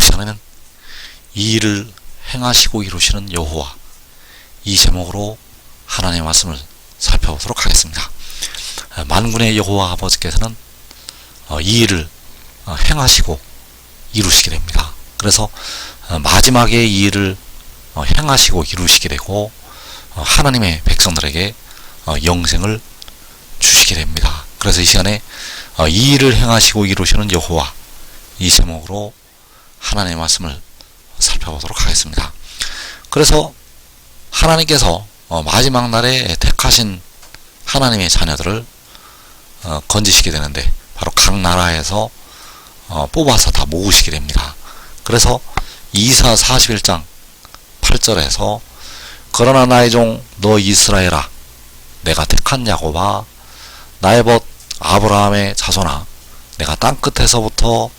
시간에는 이 일을 행하시고 이루시는 여호와 이 제목으로 하나님의 말씀을 살펴보도록 하겠습니다. 어, 만군의 여호와 아버지께서는 어, 이 일을 어, 행하시고 이루시게 됩니다. 그래서 어, 마지막에 이 일을 어, 행하시고 이루시게 되고 어, 하나님의 백성들에게 어, 영생을 주시게 됩니다. 그래서 이 시간에 어, 이 일을 행하시고 이루시는 여호와 이 제목으로 하나님의 말씀을 살펴보도록 하겠습니다. 그래서 하나님께서 어, 마지막 날에 택하신 하나님의 자녀들을 어, 건지시게 되는데 바로 각 나라에서 어, 뽑아서 다 모으시게 됩니다. 그래서 이사 41장 8절에서 그러나 나의 종 너 이스라엘아 내가 택한 야곱아 나의 벗 아브라함의 자손아 내가 땅 끝에서부터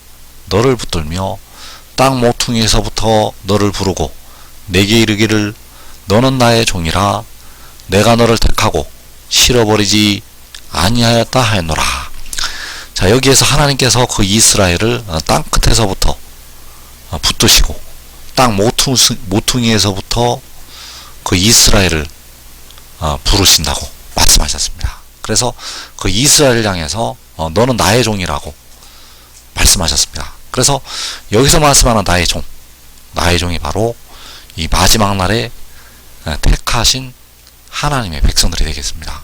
너를 붙들며 땅 모퉁이에서부터 너를 부르고 내게 이르기를 너는 나의 종이라 내가 너를 택하고 실어버리지 아니하였다 하였노라. 자 여기에서 하나님께서 그 이스라엘을 어, 땅 끝에서부터 어, 붙드시고 땅 모퉁, 모퉁이에서부터 그 이스라엘을 어, 부르신다고 말씀하셨습니다. 그래서 그 이스라엘을 향해서 어, 너는 나의 종이라고 말씀하셨습니다. 그래서 여기서 말씀하는 나의 종, 나의 종이 바로 이 마지막 날에 어, 택하신 하나님의 백성들이 되겠습니다.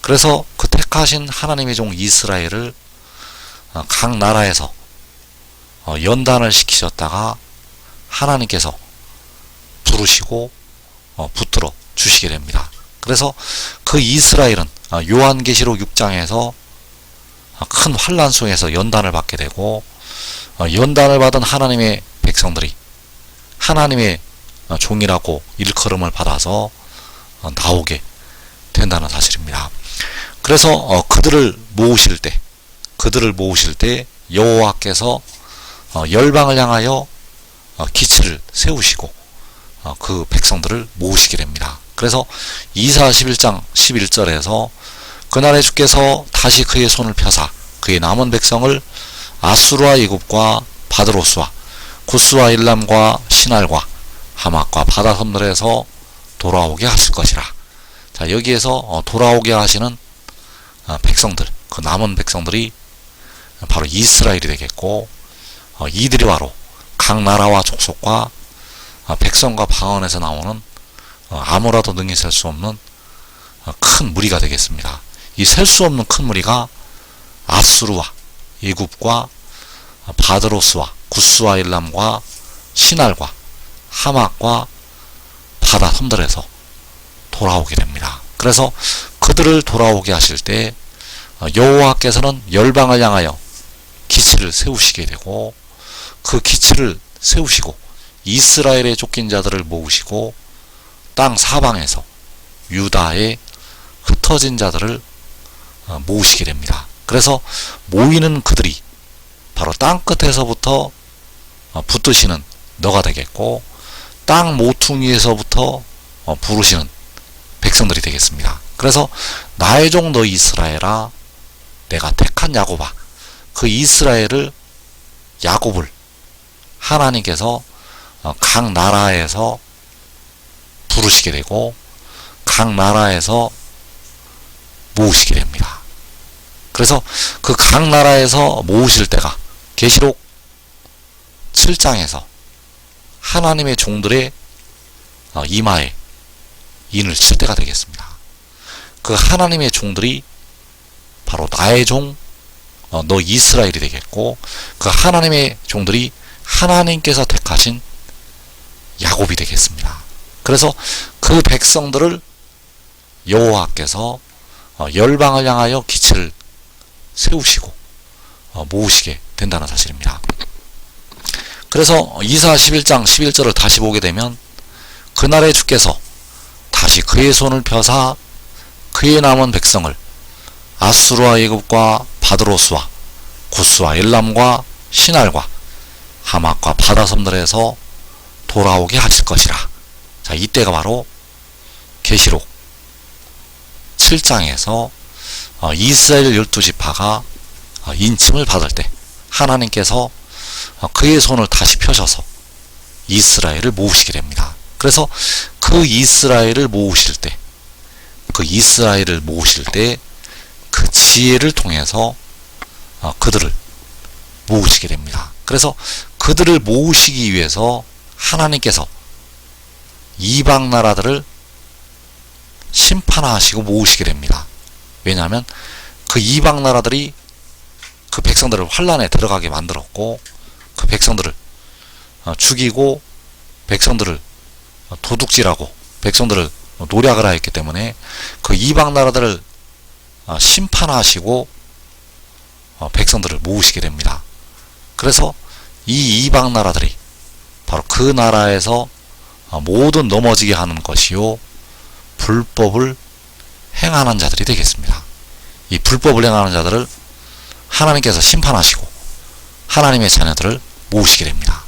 그래서 그 택하신 하나님의 종 이스라엘을 어, 각 나라에서 어, 연단을 시키셨다가 하나님께서 부르시고 어, 붙들어 주시게 됩니다. 그래서 그 이스라엘은 어, 요한계시록 6장에서 어, 큰 환란 속에서 연단을 받게 되고 어, 연단을 받은 하나님의 백성들이 하나님의 어, 종이라고 일컬음을 받아서 어, 나오게 된다는 사실입니다. 그래서 어, 그들을 모으실 때 그들을 모으실 때 여호와께서 어, 열방을 향하여 어, 기치를 세우시고 어, 그 백성들을 모으시게 됩니다. 그래서 이사 11장 11절에서 그날에 주께서 다시 그의 손을 펴사 그의 남은 백성을 아수르와 이굽과 바드로스와 구스와 일람과 신할과 하막과 바다 섬들에서 돌아오게 하실 것이라. 자 여기에서 어, 돌아오게 하시는 어, 백성들 그 남은 백성들이 바로 이스라엘이 되겠고 어, 이들이 바로 각 나라와 족속과 어, 백성과 방언에서 나오는 어, 아무라도 능히 셀 수 없는 어, 큰 무리가 되겠습니다. 이 셀 수 없는 큰 무리가 아수르와 이굽과 어, 바드로스와 구스와 일람과 신할과 하막과 바다 섬들에서 돌아오게 됩니다. 그래서 그들을 돌아오게 하실 때 어, 여호와께서는 열방을 향하여 기치를 세우시게 되고 그 기치를 세우시고 이스라엘의 쫓긴 자들을 모으시고 땅 사방에서 유다의 흩어진 자들을 어, 모으시게 됩니다. 그래서 모이는 그들이 바로 땅 끝에서부터 어, 붙드시는 너가 되겠고 땅 모퉁이에서부터 어, 부르시는 백성들이 되겠습니다. 그래서 나의 종 너 이스라엘아 내가 택한 야곱아 그 이스라엘을 야곱을 하나님께서 어, 각 나라에서 부르시게 되고 각 나라에서 모으시게 됩니다. 그래서 그 각 나라에서 모으실 때가 계시록 7장에서 하나님의 종들의 어, 이마에 인을 칠 때가 되겠습니다. 그 하나님의 종들이 바로 나의 종, 어, 너 이스라엘이 되겠고, 그 하나님의 종들이 하나님께서 택하신 야곱이 되겠습니다. 그래서 그 백성들을 여호와께서 어, 열방을 향하여 기치를 세우시고 어, 모으시게 된다는 사실입니다. 그래서 이사 11장 11절을 다시 보게 되면 그날에 주께서 다시 그의 손을 펴사 그의 남은 백성을 아수르와 애굽과 바드로스와 구스와 엘람과 신할과 하막과 바다 섬들에서 돌아오게 하실 것이라. 자, 이때가 바로 계시록 7장에서 어, 이스라엘 12지파가 어, 인침을 받을 때 하나님께서 어, 그의 손을 다시 펴셔서 이스라엘을 모으시게 됩니다. 그래서 그 이스라엘을 모으실 때, 그 이스라엘을 모으실 때 그 지혜를 통해서 어, 그들을 모으시게 됩니다. 그래서 그들을 모으시기 위해서 하나님께서 이방 나라들을 심판하시고 모으시게 됩니다. 왜냐하면 그 이방 나라들이 그 백성들을 환란에 들어가게 만들었고 그 백성들을 어, 죽이고 백성들을 도둑질하고 백성들을 노략을 하였기 때문에 그 이방 나라들을 어, 심판하시고 어, 백성들을 모으시게 됩니다. 그래서 이 이방 나라들이 바로 그 나라에서 어, 모든 넘어지게 하는 것이요 불법을 행하는 자들이 되겠습니다. 이 불법을 행하는 자들을 하나님께서 심판하시고 하나님의 자녀들을 모으시게 됩니다.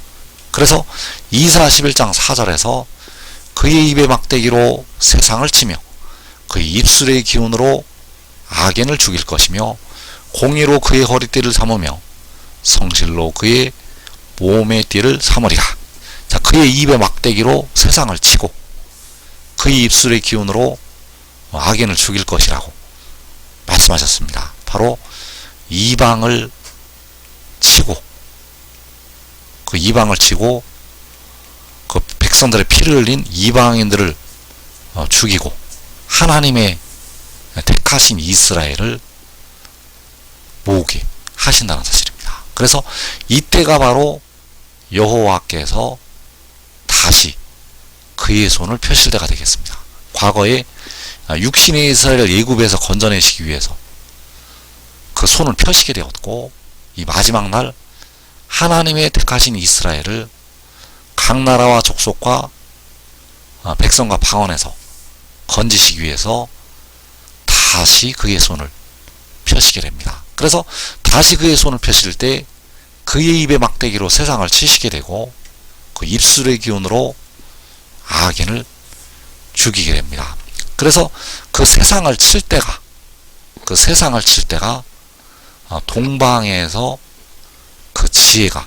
그래서 이사 11장 4절에서 그의 입의 막대기로 세상을 치며 그의 입술의 기운으로 악인을 죽일 것이며 공의로 그의 허리띠를 삼으며 성실로 그의 몸의 띠를 삼으리라. 자, 그의 입의 막대기로 세상을 치고 그의 입술의 기운으로 악인을 죽일 것이라고 말씀하셨습니다. 바로 이방을 치고 그 이방을 치고 그 백성들의 피를 흘린 이방인들을 어, 죽이고 하나님의 택하신 이스라엘을 모으게 하신다는 사실입니다. 그래서 이때가 바로 여호와께서 다시 그의 손을 펴실 때가 되겠습니다. 과거에 육신의 이스라엘을 예굽에서 건져내시기 위해서 그 손을 펴시게 되었고 이 마지막 날 하나님의 택하신 이스라엘을 각 나라와 족속과 어, 백성과 방언에서 건지시기 위해서 다시 그의 손을 펴시게 됩니다. 그래서 다시 그의 손을 펴실 때 그의 입의 막대기로 세상을 치시게 되고 그 입술의 기운으로 악인을 죽이게 됩니다. 그래서 그 세상을 칠 때가 그 세상을 칠 때가 어, 동방에서 그 지혜가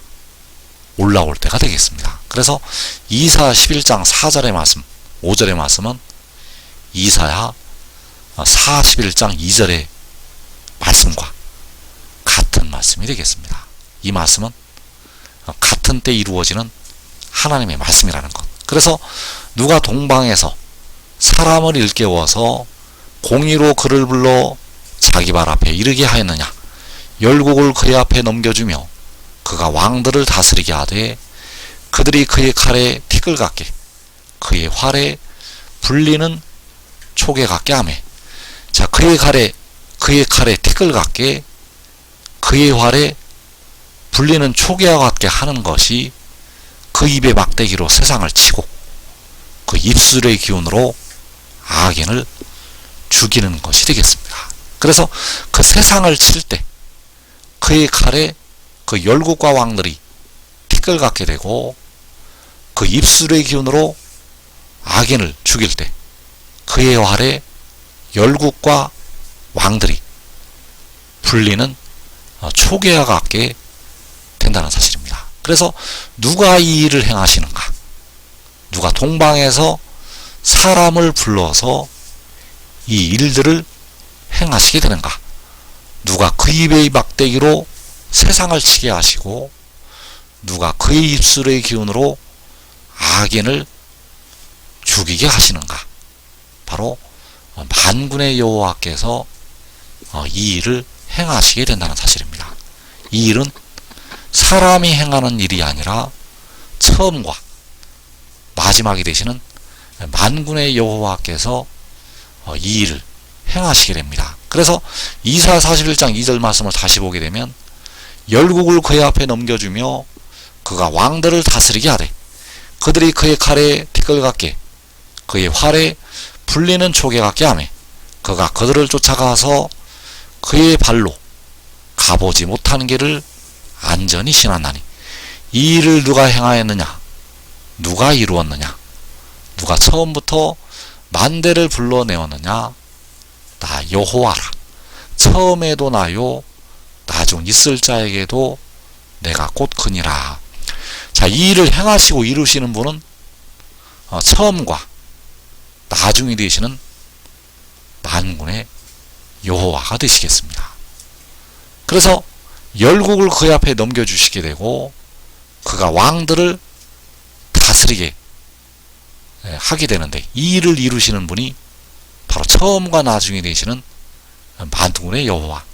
올라올 때가 되겠습니다. 그래서 이사 11장 4절의 말씀, 5절의 말씀은 이사야 41장 2절의 말씀과 같은 말씀이 되겠습니다. 이 말씀은 같은 때 이루어지는 하나님의 말씀이라는 것. 그래서 누가 동방에서 사람을 일깨워서 공의로 그를 불러 자기 발 앞에 이르게 하였느냐? 열국을 그의 앞에 넘겨주며 그가 왕들을 다스리게 하되 그들이 그의 칼에 티끌 같게 그의 활에 불리는 초계 같게 하매. 자 그의 칼에 그의 칼에 티끌 같게 그의 활에 불리는 초계와 같게 하는 것이 그 입의 막대기로 세상을 치고 그 입술의 기운으로 악인을 죽이는 것이 되겠습니다. 그래서 그 세상을 칠 때 그의 칼에 그 열국과 왕들이 티끌 같게 되고 그 입술의 기운으로 악인을 죽일 때 그의 활에 열국과 왕들이 불리는 어, 초계와 같게 된다는 사실입니다. 그래서 누가 이 일을 행하시는가? 누가 동방에서 사람을 불러서 이 일들을 행하시게 되는가? 누가 그 입의 막대기로 세상을 치게 하시고 누가 그의 입술의 기운으로 악인을 죽이게 하시는가? 바로 만군의 여호와께서 어, 이 일을 행하시게 된다는 사실입니다. 이 일은 사람이 행하는 일이 아니라 처음과 마지막이 되시는 만군의 여호와께서 어, 이 일을 행하시게 됩니다. 그래서 이사 41장 2절 말씀을 다시 보게 되면 열국을 그의 앞에 넘겨주며 그가 왕들을 다스리게 하되 그들이 그의 칼에 티끌 같게 그의 활에 불리는 초계 같게 하매 그가 그들을 쫓아가서 그의 발로 가보지 못하는 길을 안전히 지났나니 이 일을 누가 행하였느냐 누가 이루었느냐 누가 처음부터 만대를 불러내었느냐 나 여호와라 처음에도 나요 나중 있을 자에게도 내가 곧 그니라. 자, 이 일을 행하시고 이루시는 분은 어, 처음과 나중이 되시는 만군의 여호와가 되시겠습니다. 그래서 열국을 그의 앞에 넘겨주시게 되고 그가 왕들을 다스리게 예, 하게 되는데 이 일을 이루시는 분이 바로 처음과 나중에 되시는 만군의 여호와.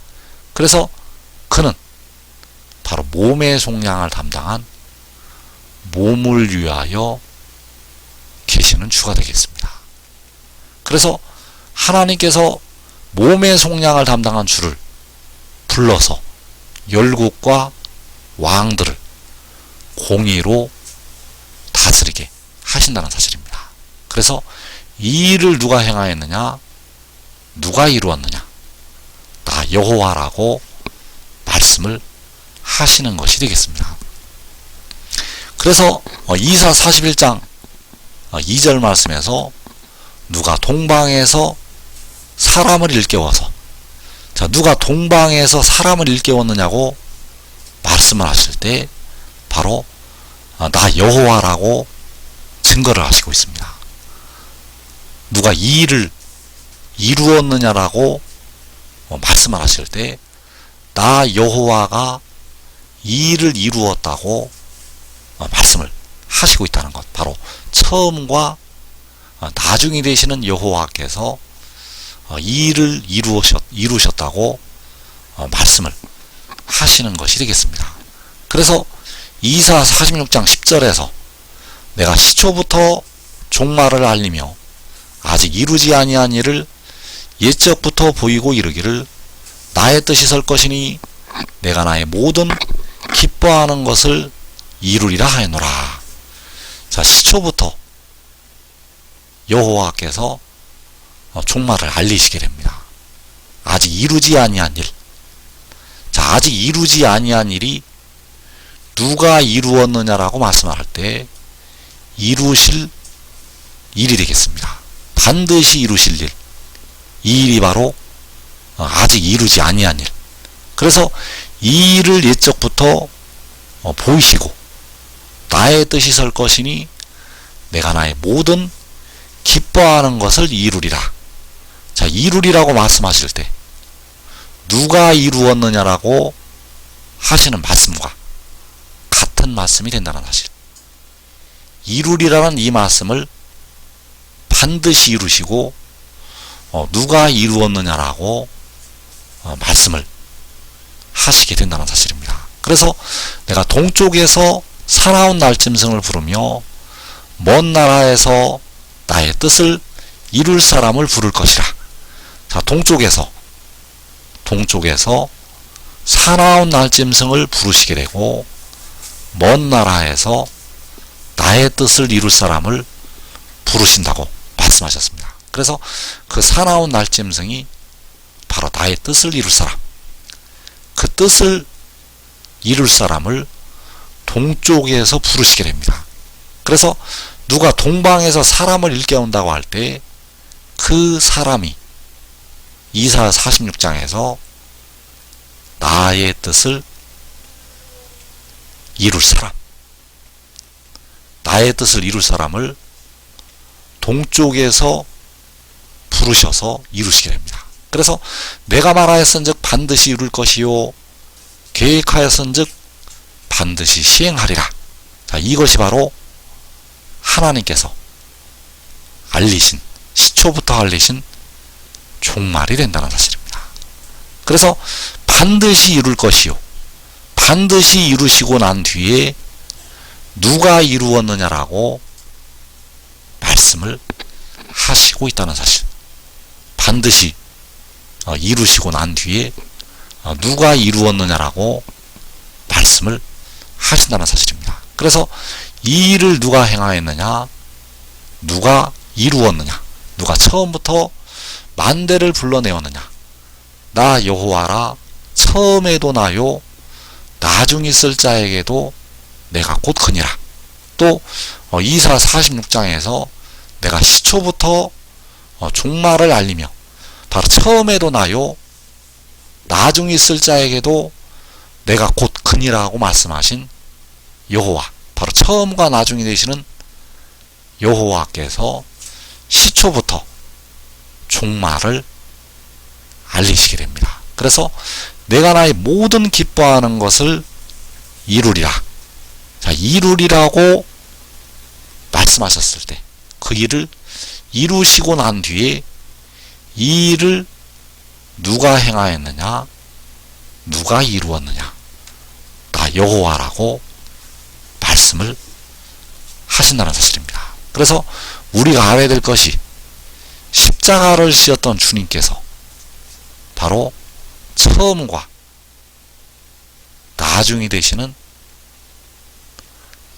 그래서 그는 바로 몸의 속량을 담당한 몸을 위하여 계시는 주가 되겠습니다. 그래서 하나님께서 몸의 속량을 담당한 주를 불러서 열국과 왕들을 공의로 다스리게 하신다는 사실입니다. 그래서 이 일을 누가 행하였느냐? 누가 이루었느냐? 나 여호와라고 말씀을 하시는 것이 되겠습니다. 그래서 어, 이사 41장 2절 말씀에서 누가 동방에서 사람을 일깨워서 자 누가 동방에서 사람을 일깨웠느냐고 말씀을 하실 때 바로 어, 나 여호와라고 증거를 하시고 있습니다. 누가 이 일을 이루었느냐라고 어, 말씀을 하실 때 나 여호와가 이 일을 이루었다고 어, 말씀을 하시고 있다는 것. 바로 처음과 어, 나중이 되시는 여호와께서 이 일을 이루셨, 이루셨다고 말씀을 하시는 것이 되겠습니다. 그래서 이사 46장 10절에서 내가 시초부터 종말을 알리며 아직 이루지 아니한 일을 옛적부터 보이고 이르기를 나의 뜻이 설 것이니 내가 나의 모든 기뻐하는 것을 이루리라 하였노라. 자, 시초부터 여호와께서 종말을 알리시게 됩니다. 아직 이루지 아니한 일. 자, 아직 이루지 아니한 일이 누가 이루었느냐라고 말씀할 때 이루실 일이 되겠습니다. 반드시 이루실 일. 이 일이 바로 어, 아직 이루지 아니한 일. 그래서 이 일을 옛적부터 어, 보이시고 나의 뜻이 설 것이니 내가 나의 모든 기뻐하는 것을 이루리라. 자, 이루리라고 말씀하실 때 누가 이루었느냐라고 하시는 말씀과 같은 말씀이 된다는 사실. 이루리라는 이 말씀을 반드시 이루시고 어, 누가 이루었느냐라고 어, 말씀을 하시게 된다는 사실입니다. 그래서 내가 동쪽에서 사나운 날짐승을 부르며 먼 나라에서 나의 뜻을 이룰 사람을 부를 것이라. 자, 동쪽에서 동쪽에서 사나운 날짐승을 부르시게 되고 먼 나라에서 나의 뜻을 이룰 사람을 부르신다고 말씀하셨습니다. 그래서 그 사나운 날짐승이 바로 나의 뜻을 이룰 사람. 그 뜻을 이룰 사람을 동쪽에서 부르시게 됩니다. 그래서 누가 동방에서 사람을 일깨운다고 할 때 그 사람이 이사 46장에서 나의 뜻을 이룰 사람, 나의 뜻을 이룰 사람을 동쪽에서 부르셔서 이루시게 됩니다. 그래서 내가 말하였은즉 반드시 이룰 것이요 계획하였은즉 반드시 시행하리라. 자, 이것이 바로 하나님께서 알리신 시초부터 알리신 종말이 된다는 사실입니다. 그래서 반드시 이룰 것이요 반드시 이루시고 난 뒤에 누가 이루었느냐라고 말씀을 하시고 있다는 사실. 반드시 어, 이루시고 난 뒤에 어, 누가 이루었느냐라고 말씀을 하신다는 사실입니다. 그래서 이 일을 누가 행하였느냐, 누가 이루었느냐, 누가 처음부터 만대를 불러내었느냐, 나 여호와라 처음에도 나요, 나중 있을 자에게도 내가 곧 크니라. 또 어, 이사 46장에서 내가 시초부터 종말을 알리며 바로 처음에도 나요 나중 있을 자에게도 내가 곧 그니라고 말씀하신 여호와 바로 처음과 나중이 되시는 여호와께서 시초부터 종말을 알리시게 됩니다. 그래서 내가 나의 모든 기뻐하는 것을 이루리라. 자, 이루리라고 말씀하셨을 때 그 일을 이루시고 난 뒤에 이 일을 누가 행하였느냐? 누가 이루었느냐? 나 여호와라고 말씀을 하신다는 사실입니다. 그래서 우리가 알아야 될 것이 십자가를 지었던 주님께서 바로 처음과 나중이 되시는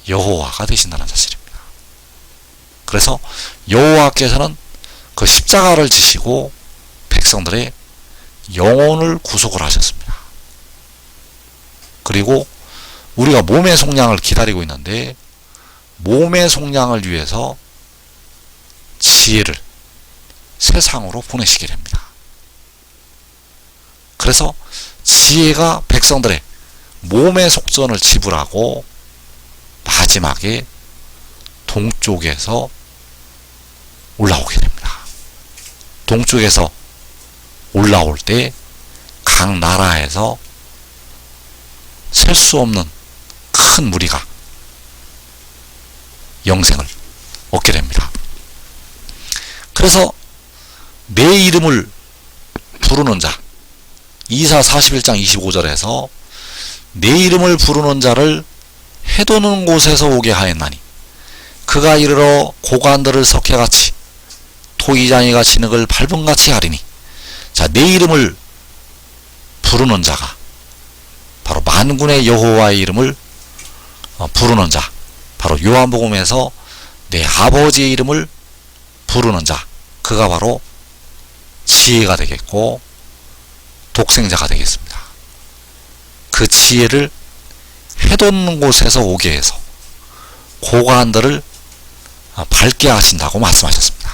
여호와가 되신다는 사실입니다. 그래서 여호와께서는 그 십자가를 지시고 백성들의 영혼을 구속을 하셨습니다. 그리고 우리가 몸의 속량을 기다리고 있는데 몸의 속량을 위해서 지혜를 세상으로 보내시게 됩니다. 그래서 지혜가 백성들의 몸의 속전을 지불하고 마지막에 동쪽에서 올라오게 됩니다. 동쪽에서 올라올 때 각 나라에서 셀 수 없는 큰 무리가 영생을 얻게 됩니다. 그래서 내 이름을 부르는 자, 이사 41장 25절에서 내 이름을 부르는 자를 해도는 곳에서 오게 하였나니 그가 이르러 고관들을 석회같이 토이장이가 진흙을 밟음같이 하리니 자 내 이름을 부르는 자가 바로 만군의 여호와의 이름을 어, 부르는 자 바로 요한복음에서 내 아버지의 이름을 부르는 자 그가 바로 지혜가 되겠고 독생자가 되겠습니다. 그 지혜를 해돋는 곳에서 오게 해서 고관들을 어, 밝게 하신다고 말씀하셨습니다.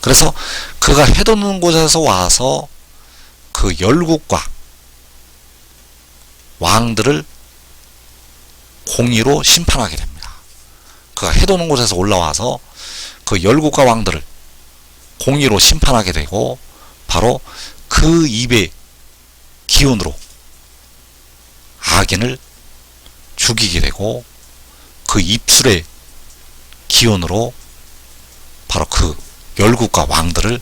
그래서 그가 해돋는 곳에서 와서 그 열국과 왕들을 공의로 심판하게 됩니다. 그가 해돋는 곳에서 올라와서 그 열국과 왕들을 공의로 심판하게 되고 바로 그 입의 기운으로 악인을 죽이게 되고 그 입술의 기운으로 바로 그 열국과 왕들을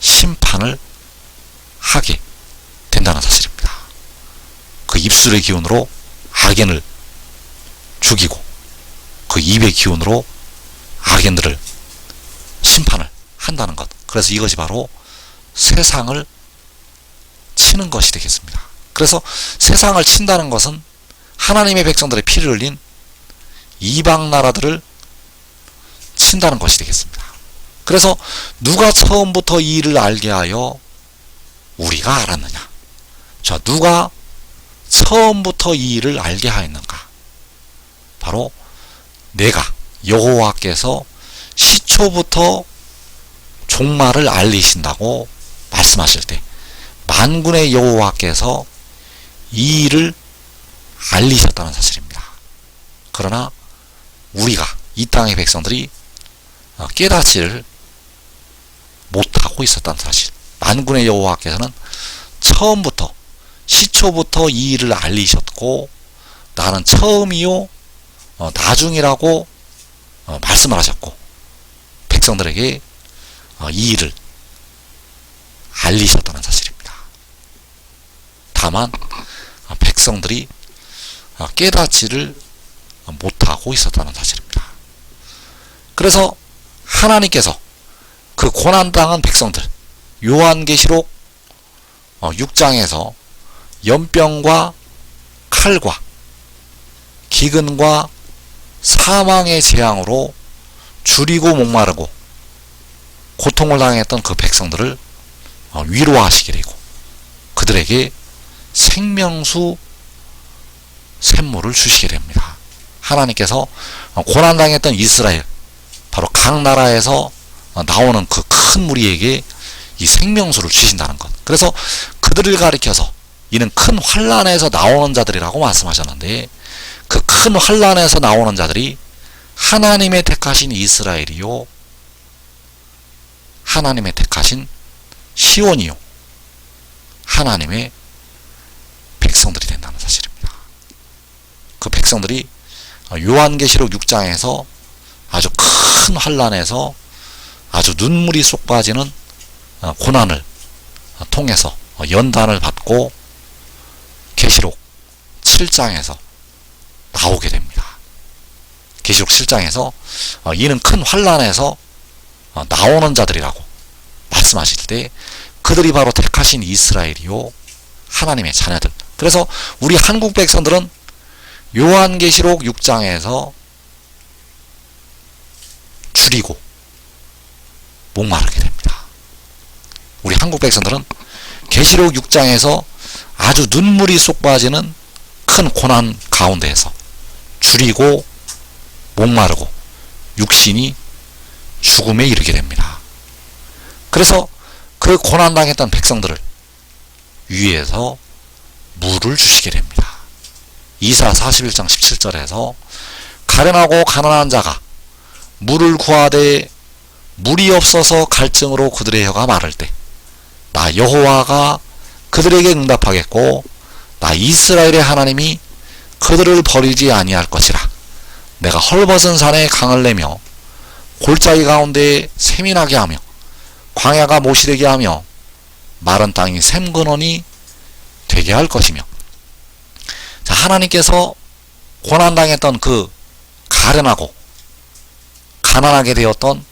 심판을 하게 된다는 사실입니다. 그 입술의 기운으로 악인을 죽이고 그 입의 기운으로 악인들을 심판을 한다는 것. 그래서 이것이 바로 세상을 치는 것이 되겠습니다. 그래서 세상을 친다는 것은 하나님의 백성들의 피를 흘린 이방 나라들을 친다는 것이 되겠습니다. 그래서 누가 처음부터 이 일을 알게 하여 우리가 알았느냐? 자, 누가 처음부터 이 일을 알게 하였는가? 바로 내가 여호와께서 시초부터 종말을 알리신다고 말씀하실 때 만군의 여호와께서 이 일을 알리셨다는 사실입니다. 그러나 우리가 이 땅의 백성들이 깨닫지를 못하고 있었다는 사실. 만군의 여호와께서는 처음부터 시초부터 이 일을 알리셨고 나는 처음이요 어, 나중이라고 어, 말씀을 하셨고 백성들에게 어, 이 일을 알리셨다는 사실입니다. 다만 어, 백성들이 어, 깨닫지를 못하고 있었다는 사실입니다. 그래서 하나님께서 그 고난당한 백성들 요한계시록 6장에서 연병과 칼과 기근과 사망의 재앙으로 줄이고 목마르고 고통을 당했던 그 백성들을 어, 위로하시게 되고 그들에게 생명수 샘물을 주시게 됩니다. 하나님께서 고난당했던 이스라엘 바로 각 나라에서 나오는 그 큰 무리에게 이 생명수를 주신다는 것. 그래서 그들을 가리켜서 이는 큰 환란에서 나오는 자들이라고 말씀하셨는데 그 큰 환란에서 나오는 자들이 하나님의 택하신 이스라엘이요 하나님의 택하신 시온이요 하나님의 백성들이 사실입니다. 그 백성들이 요한계시록 6장에서 아주 큰 환란에서 아주 눈물이 쏙 빠지는 어, 고난을 통해서 연단을 받고 계시록 7장에서 나오게 됩니다. 계시록 7장에서 어, 이는 큰 환란에서 어, 나오는 자들이라고 말씀하실 때 그들이 바로 택하신 이스라엘이요 하나님의 자녀들. 그래서 우리 한국 백성들은 요한계시록 6장에서 줄이고 목마르게 됩니다. 우리 한국 백성들은 계시록 6장에서 아주 눈물이 쏙 빠지는 큰 고난 가운데에서 줄이고 목마르고 육신이 죽음에 이르게 됩니다. 그래서 그 고난당했던 백성들을 위에서 물을 주시게 됩니다. 이사 41장 17절에서 가련하고 가난한 자가 물을 구하되 물이 없어서 갈증으로 그들의 혀가 마를 때 나 여호와가 그들에게 응답하겠고 나 이스라엘의 하나님이 그들을 버리지 아니할 것이라. 내가 헐벗은 산에 강을 내며 골짜기 가운데 나게 하며 광야가 모시되게 하며 마른 땅이 샘근원이 되게 할 것이며 자 하나님께서 고난당했던 그 가련하고 가난하게 되었던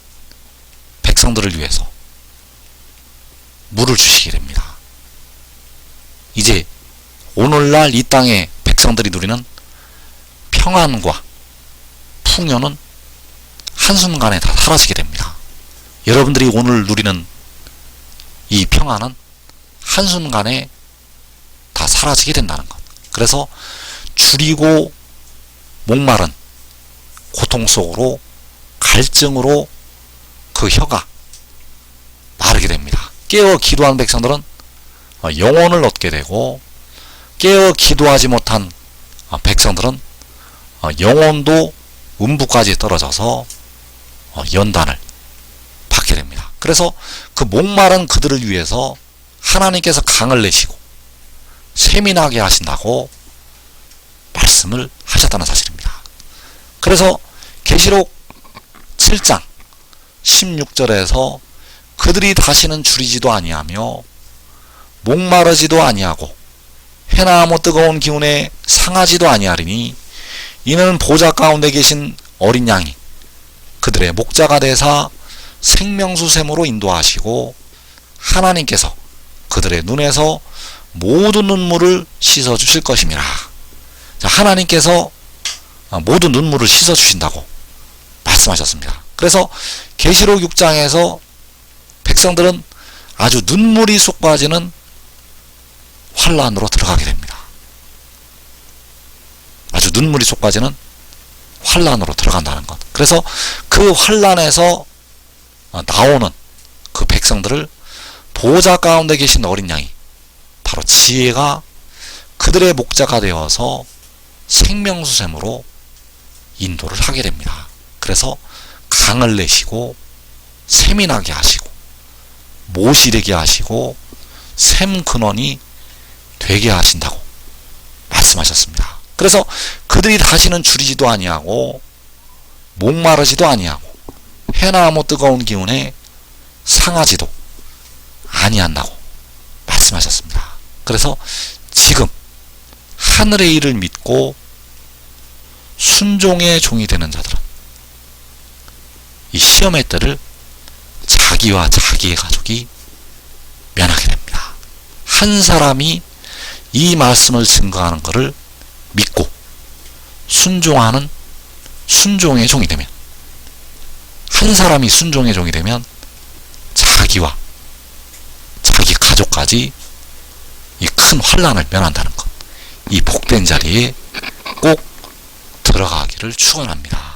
백성들을 위해서 물을 주시게 됩니다. 이제 오늘날 이 땅의 백성들이 누리는 평안과 풍요는 한순간에 다 사라지게 됩니다. 여러분들이 오늘 누리는 이 평안은 한순간에 다 사라지게 된다는 것. 그래서 줄이고 목마른 고통 속으로 갈증으로 그 혀가 마르게 됩니다. 깨어 기도한 백성들은 어, 영혼을 얻게 되고 깨어 기도하지 못한 어, 백성들은 어, 영혼도 음부까지 떨어져서 연단을 받게 됩니다. 그래서 그 목마른 그들을 위해서 하나님께서 강을 내시고 나게 하신다고 말씀을 하셨다는 사실입니다. 그래서 계시록 7장 16절에서 그들이 다시는 줄이지도 아니하며 목마르지도 아니하고 해나 뭐 뜨거운 기운에 상하지도 아니하리니 이는 보좌 가운데 계신 어린 양이 그들의 목자가 되사 생명수샘으로 인도하시고 하나님께서 그들의 눈에서 모든 눈물을 씻어 주실 것임이라. 자, 하나님께서 모든 눈물을 씻어 주신다고 말씀하셨습니다. 그래서 계시록 6장에서 백성들은 아주 눈물이 쏙 빠지는 환란으로 들어가게 됩니다. 아주 눈물이 쏙 빠지는 환란으로 들어간다는 것. 그래서 그 환란에서 나오는 그 백성들을 보호자 가운데 계신 어린 양이 바로 지혜가 그들의 목자가 되어서 생명수샘으로 인도를 하게 됩니다. 그래서 강을 내시고 샘이 나게 하시고 못이 되게 하시고 샘 근원이 되게 하신다고 말씀하셨습니다. 그래서 그들이 다시는 줄이지도 아니하고 목마르지도 아니하고 해나 뭐 뜨거운 기운에 상하지도 아니한다고 말씀하셨습니다. 그래서 지금 하늘의 일을 믿고 순종의 종이 되는 자들은 이 시험의 때를 자기와 자기의 가족이 면하게 됩니다. 한 사람이 이 말씀을 증거하는 것을 믿고 순종하는 순종의 종이 되면 한 사람이 순종의 종이 되면 자기와 자기 가족까지 이 큰 환란을 면한다는 것. 이 복된 자리에 꼭 들어가기를 축원합니다.